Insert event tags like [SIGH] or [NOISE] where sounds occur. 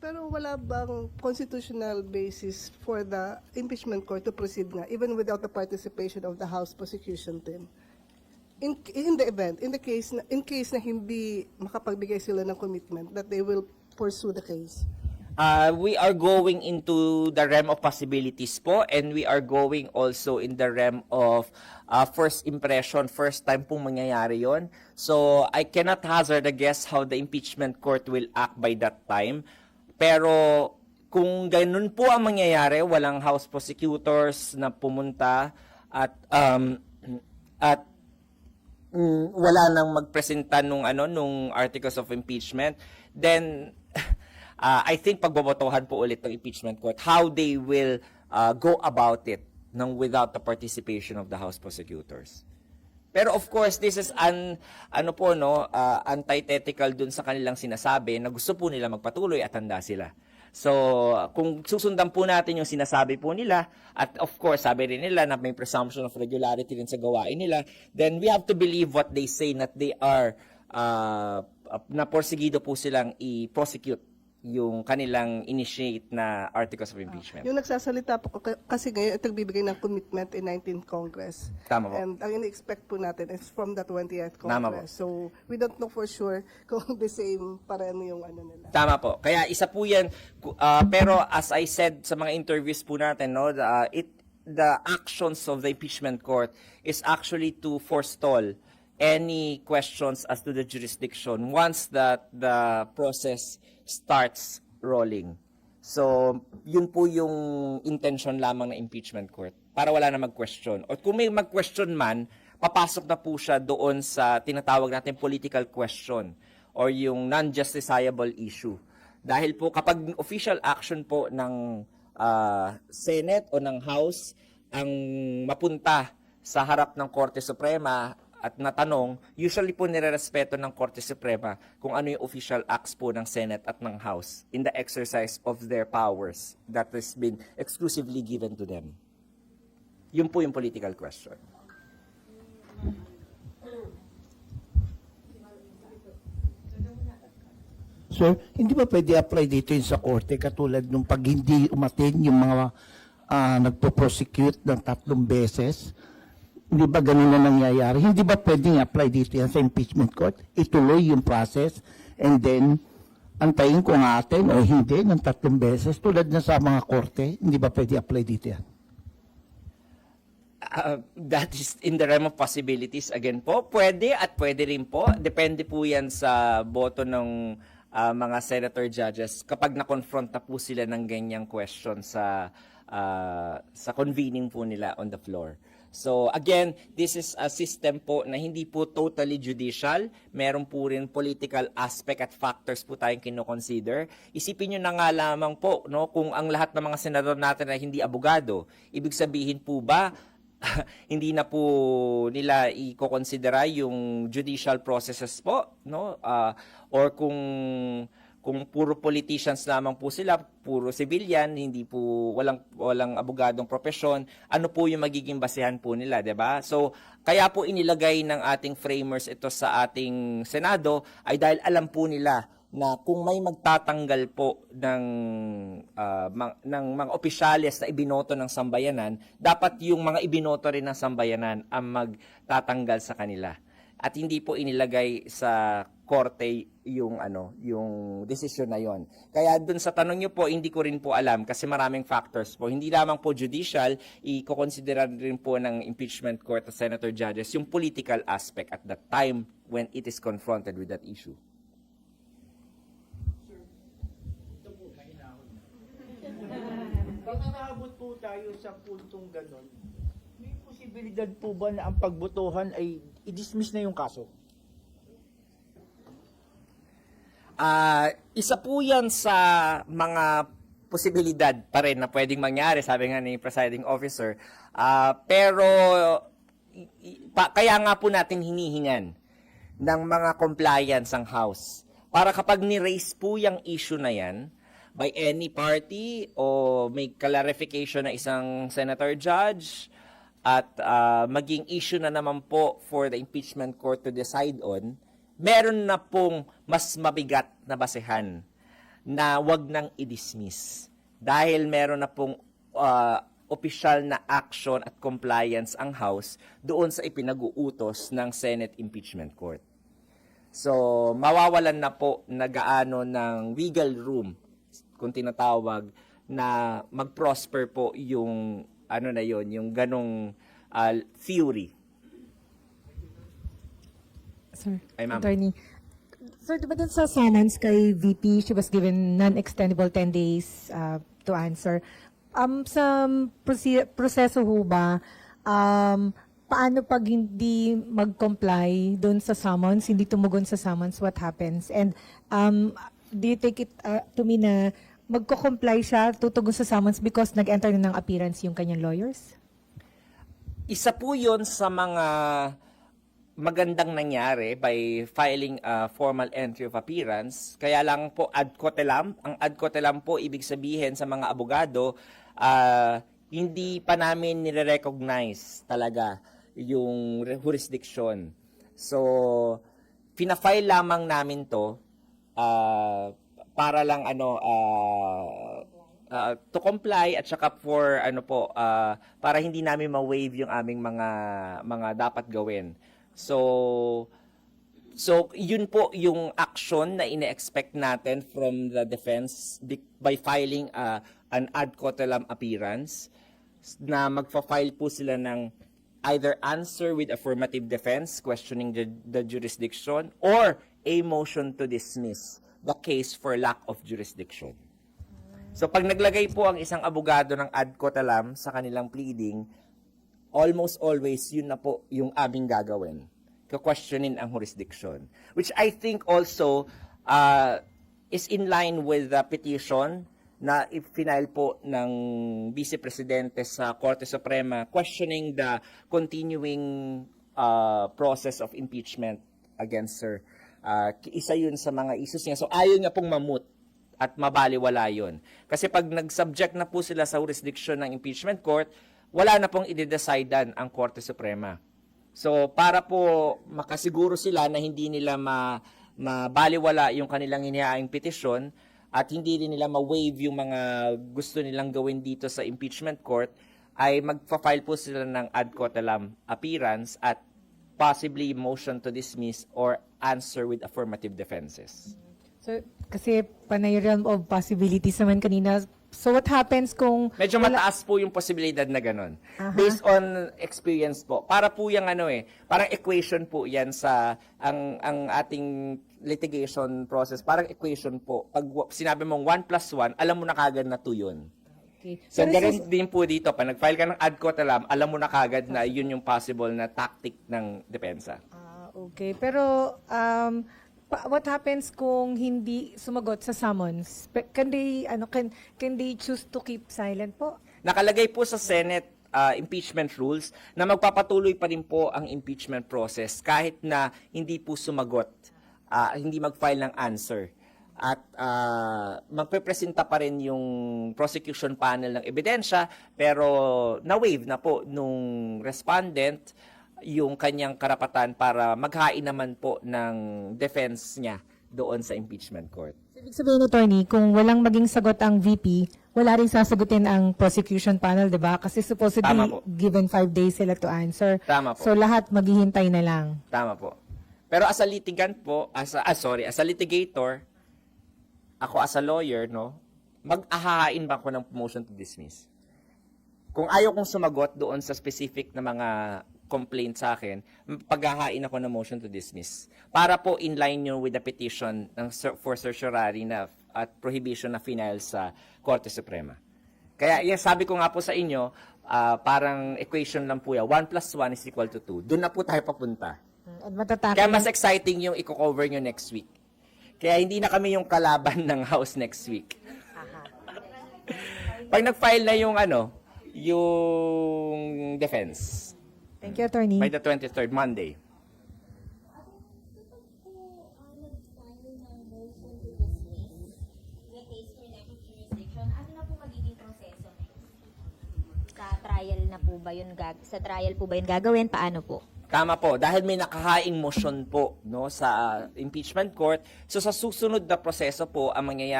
Pero wala bang constitutional basis for the impeachment court to proceed nga, even without the participation of the House prosecution team? In, in the event, in the case na, in case na hindi makapagbigay sila ng commitment that they will pursue the case. Uh, we are going into the realm of possibilities po and we are going also in the realm of uh, first impression, first time pong mangyayari yon. So I cannot hazard a guess how the impeachment court will act by that time. Pero kung ganun po ang mangyayari, walang house prosecutors na pumunta at um, at mm, wala nang magpresenta nung ano nung articles of impeachment, then [LAUGHS] uh, I think pagbobotohan po ulit ng impeachment court how they will uh, go about it nang without the participation of the House prosecutors. Pero of course, this is an ano po no, uh, antithetical dun sa kanilang sinasabi na gusto po nila magpatuloy at handa sila. So, kung susundan po natin yung sinasabi po nila, at of course, sabi rin nila na may presumption of regularity rin sa gawain nila, then we have to believe what they say that they are, uh, na porsigido po silang i-prosecute yung kanilang initiate na articles of impeachment. Yung nagsasalita po kasi ngayon, ito nagbibigay ng commitment in 19th Congress. Tama po. And ang ini-expect po natin is from the 20th Tama Congress. So, we don't know for sure [LAUGHS] kung the same pa rin yung ano nila. Tama po. Kaya isa po yan. Ah, pero as I said sa mga interviews po natin, no, the, ah, it, the actions of the impeachment court is actually to forestall any questions as to the jurisdiction once that the process starts rolling. So, yun po yung intention lamang ng impeachment court para wala na mag-question. O kung may mag-question man, papasok na po siya doon sa tinatawag natin political question or yung non-justiciable issue. Dahil po kapag official action po ng ah, Senate o ng House ang mapunta sa harap ng Korte Suprema at natanong, usually po nirerespeto ng Korte Suprema kung ano yung official acts po ng Senate at ng House in the exercise of their powers that has been exclusively given to them. Yun po yung political question. Sir, hindi ba pwede apply dito yun sa korte katulad nung pag hindi umatin yung mga ah, nagpo-prosecute ng tatlong beses? Hindi ba ganun na nangyayari? Hindi ba pwedeng apply dito yan sa impeachment court? Ituloy yung process and then antayin kung atin o hindi ng tatlong beses tulad na sa mga korte. Hindi ba pwede apply dito yan? Uh, that is in the realm of possibilities again po. Pwede at pwede rin po. Depende po yan sa boto ng uh, mga senator judges kapag na-confront na po sila ng ganyang question sa uh, sa convening po nila on the floor. So again, this is a system po na hindi po totally judicial. Meron po rin political aspect at factors po tayong kinoconsider. Isipin nyo na nga lamang po, no, kung ang lahat ng mga senador natin ay hindi abogado, ibig sabihin po ba [LAUGHS] hindi na po nila i-considera yung judicial processes po, no? Ah, or kung kung puro politicians lamang po sila, puro civilian, hindi po walang walang abogadong profesyon, ano po yung magiging basehan po nila, 'di ba? So, kaya po inilagay ng ating framers ito sa ating Senado ay dahil alam po nila na kung may magtatanggal po ng ah, mang- ng mga opisyales na ibinoto ng sambayanan, dapat yung mga ibinoto rin ng sambayanan ang magtatanggal sa kanila. At hindi po inilagay sa korte yung ano, yung desisyon na yon. Kaya dun sa tanong niyo po, hindi ko rin po alam kasi maraming factors po. Hindi lamang po judicial, i-consider rin po ng impeachment court at senator judges yung political aspect at that time when it is confronted with that issue. Pag naabot po tayo sa puntong ganon, may posibilidad po ba na ang pagbotohan ay i-dismiss na yung kaso? Ah, isa po 'yan sa mga posibilidad pa rin na pwedeng mangyari, sabi nga ni presiding officer. Ah, pero pa- kaya nga po natin hinihingan ng mga compliance ang House. Para kapag ni-raise po yung issue na yan, by any party o may clarification na isang senator judge at ah, maging issue na naman po for the impeachment court to decide on, meron na pong mas mabigat na basehan na wag nang i-dismiss dahil meron na pong uh, opisyal na action at compliance ang House doon sa ipinag-uutos ng Senate Impeachment Court. So, mawawalan na po na gaano ng wiggle room, kung tinatawag, na mag-prosper po yung, ano na yon yung ganong uh, theory. Sir, Ay, ma'am. attorney. Sir, di ba dun sa summons kay VP, she was given non-extendable 10 days uh, to answer. Um, sa proce- proseso ho ba, um, paano pag hindi mag-comply doon sa summons, hindi tumugon sa summons, what happens? And um, do you take it uh, to me na magko-comply siya, tutugon sa summons because nag-enter na ng appearance yung kanyang lawyers? Isa po yon sa mga magandang nangyari by filing a formal entry of appearance. Kaya lang po ad cotelam. Ang ad cotelam po ibig sabihin sa mga abogado, ah, hindi pa namin nire-recognize talaga yung jurisdiction. So, pina-file lamang namin to ah, para lang ano ah, uh, to comply at saka for ano po uh, para hindi namin ma-waive yung aming mga mga dapat gawin. So so yun po yung action na ine-expect natin from the defense by filing uh, an ad cotelam appearance na magfa-file po sila ng either answer with affirmative defense questioning the, the jurisdiction or a motion to dismiss the case for lack of jurisdiction. So pag naglagay po ang isang abogado ng ad cotelam sa kanilang pleading, almost always yun na po yung aming gagawin. Ka-questionin ang jurisdiction. Which I think also uh, is in line with the petition na i-file po ng Vice Presidente sa Korte Suprema questioning the continuing uh, process of impeachment against her. Uh, isa yun sa mga issues niya. So ayaw niya pong mamut at mabaliwala yon. Kasi pag nag-subject na po sila sa jurisdiction ng impeachment court, wala na pong i-decidean ang Korte Suprema. So para po makasiguro sila na hindi nila ma mabaliwala yung kanilang inihaing petisyon at hindi rin nila ma-waive yung mga gusto nilang gawin dito sa impeachment court, ay magfa-file po sila ng ad cotelam appearance at possibly motion to dismiss or answer with affirmative defenses. So, kasi panay realm of possibilities naman kanina. So, what happens kung... Medyo mataas po yung posibilidad na ganun. Based on experience po. Para po yung ano eh, parang equation po yan sa ang ang ating litigation process. Parang equation po. Pag sinabi mong 1 plus 1, alam mo na kagad na 2 yun. Okay. So, Pero ganun din po dito. Pag nag-file ka ng ad cotelam, alam mo na kagad na yun yung possible na tactic ng depensa. Ah, okay. Pero, um, what happens kung hindi sumagot sa summons? Can they, ano, can, can they choose to keep silent po? Nakalagay po sa Senate uh, impeachment rules na magpapatuloy pa rin po ang impeachment process kahit na hindi po sumagot, uh, hindi mag-file ng answer. At uh, magpepresenta pa rin yung prosecution panel ng ebidensya pero na-waive na po nung respondent yung kanyang karapatan para maghain naman po ng defense niya doon sa impeachment court. Ibig sabihin, attorney, kung walang maging sagot ang VP, wala rin sasagutin ang prosecution panel, di ba? Kasi supposedly, given five days sila to answer. Tama po. So, lahat maghihintay na lang. Tama po. Pero as a litigant po, as a, ah, sorry, as a litigator, ako as a lawyer, no, mag-ahahain ba ako ng motion to dismiss? Kung ayaw kong sumagot doon sa specific na mga complaint sa akin, paghahain ako ng motion to dismiss. Para po in line yun with the petition ng for certiorari na at prohibition na final sa Korte Suprema. Kaya yan, sabi ko nga po sa inyo, ah, parang equation lang po yan. 1 plus 1 is equal to 2. Doon na po tayo papunta. At matatake. Kaya mas exciting yung i-cover nyo next week. Kaya hindi na kami yung kalaban [LAUGHS] ng house next week. Pag nag-file na yung ano, yung defense Thank you, attorney. by the 23rd Monday. Sa trial na po ba yun gag sa trial po ba yun gagawin? Paano po? Tama po, dahil may nakahaing motion po no sa uh, impeachment court. So sa susunod na proseso po ang mangyayari